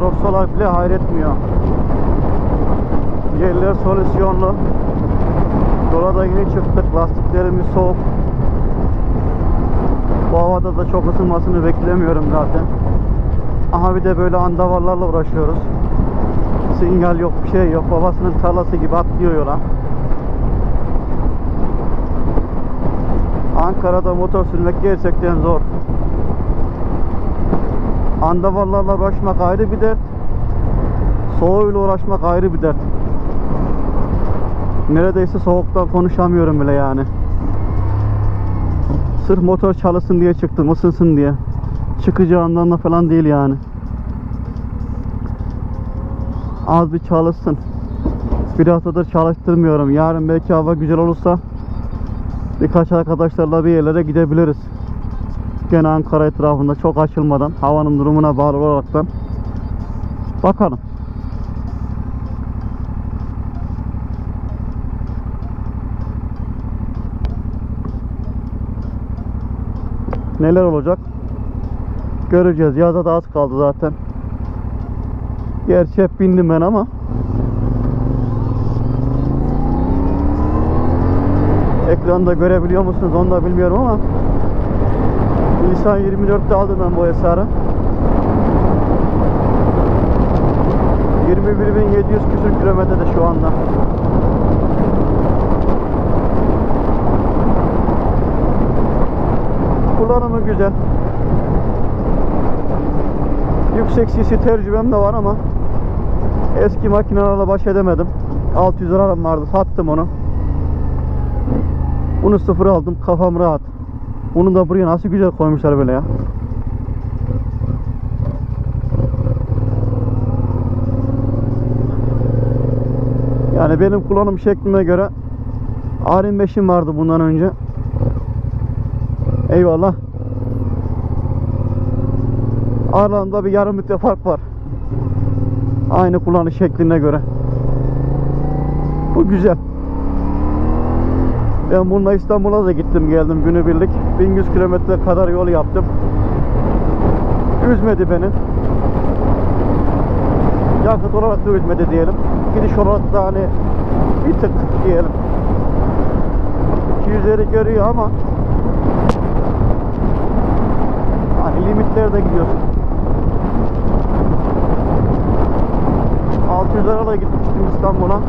Rossolar bile hayretmiyor. Yerler solüsyonlu. Yola da yeni çıktık. Lastiklerimiz soğuk. Bu havada da çok ısınmasını beklemiyorum zaten. Aha bir de böyle andavarlarla uğraşıyoruz. Sinyal yok, bir şey yok. Babasının tarlası gibi atlıyor yola. Ankara'da motor sürmek gerçekten zor. Andavarlarla uğraşmak ayrı bir dert. Soğuğuyla uğraşmak ayrı bir dert. Neredeyse soğuktan konuşamıyorum bile yani. Sırf motor çalışsın diye çıktım, ısınsın diye. Çıkacağından da falan değil yani. Az bir çalışsın. Bir haftadır çalıştırmıyorum. Yarın belki hava güzel olursa birkaç arkadaşlarla bir yerlere gidebiliriz. Gene Ankara etrafında çok açılmadan havanın durumuna bağlı olaraktan bakalım. Neler olacak? Göreceğiz. Yaza da az kaldı zaten. Gerçi hep bindim ben ama Ekranda görebiliyor musunuz onu da bilmiyorum ama Nisan 24'te aldım ben bu esarı. 21.700 küsür kilometrede şu anda. Kullanımı güzel. Yüksek sisi tecrübem de var ama Eski makinelerle baş edemedim. 600 liram vardı sattım onu. Bunu sıfır aldım kafam rahat. Bunu da buraya nasıl güzel koymuşlar böyle ya. Yani benim kullanım şeklime göre Arin 5'im vardı bundan önce. Eyvallah. Aralarında bir yarım litre fark var. Aynı kullanış şekline göre. Bu güzel. Ben bununla İstanbul'a da gittim geldim günübirlik. 1100 kilometre kadar yol yaptım. Üzmedi beni. Yakıt olarak da üzmedi diyelim. Gidiş olarak da hani bir tık diyelim. 200'leri görüyor ama hani limitlerde gidiyorsun. 600 lirayla gitmiştim İstanbul'a.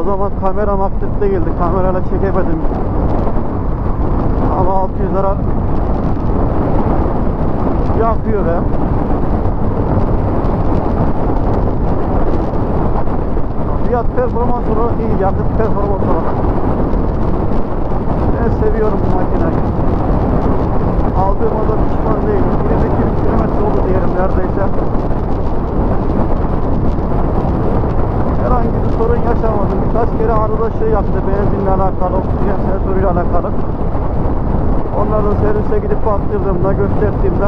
O zaman kameram aktif değildi. Kamerayla çekemedim. Ama 600 lira yakıyor be. Fiyat performans olarak iyi. Yakıt performans olarak. Ben seviyorum bu makineyi. Aldığıma da pişman değilim. 22 kilometre oldu diyelim neredeyse. herhangi bir sorun yaşamadım. Kere arada şey yaptı benzinle alakalı, oksijen sensörüyle alakalı. Onları servise gidip baktırdığımda, gösterdiğimde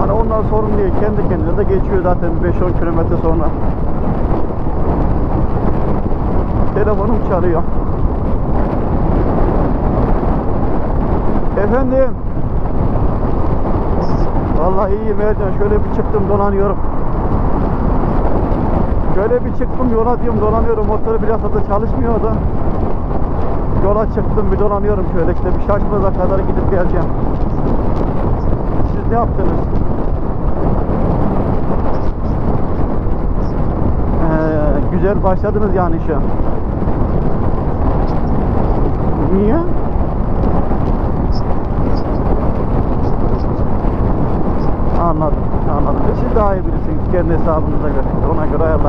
hani onlar sorun değil. Kendi kendine de geçiyor zaten 5-10 kilometre sonra. Telefonum çalıyor. Efendim. Vallahi iyiyim Ercan. Şöyle bir çıktım donanıyorum. Şöyle bir çıktım yola diyorum dolanıyorum motoru biraz da çalışmıyordu. Yola çıktım bir dolanıyorum şöyle işte bir şaşmaza kadar gidip geleceğim. Siz ne yaptınız? Ee, güzel başladınız yani işe. Niye? Anladım, anladım. Siz daha iyi bilirsiniz kendi hesabınıza göre. Ona göre ayarlayın.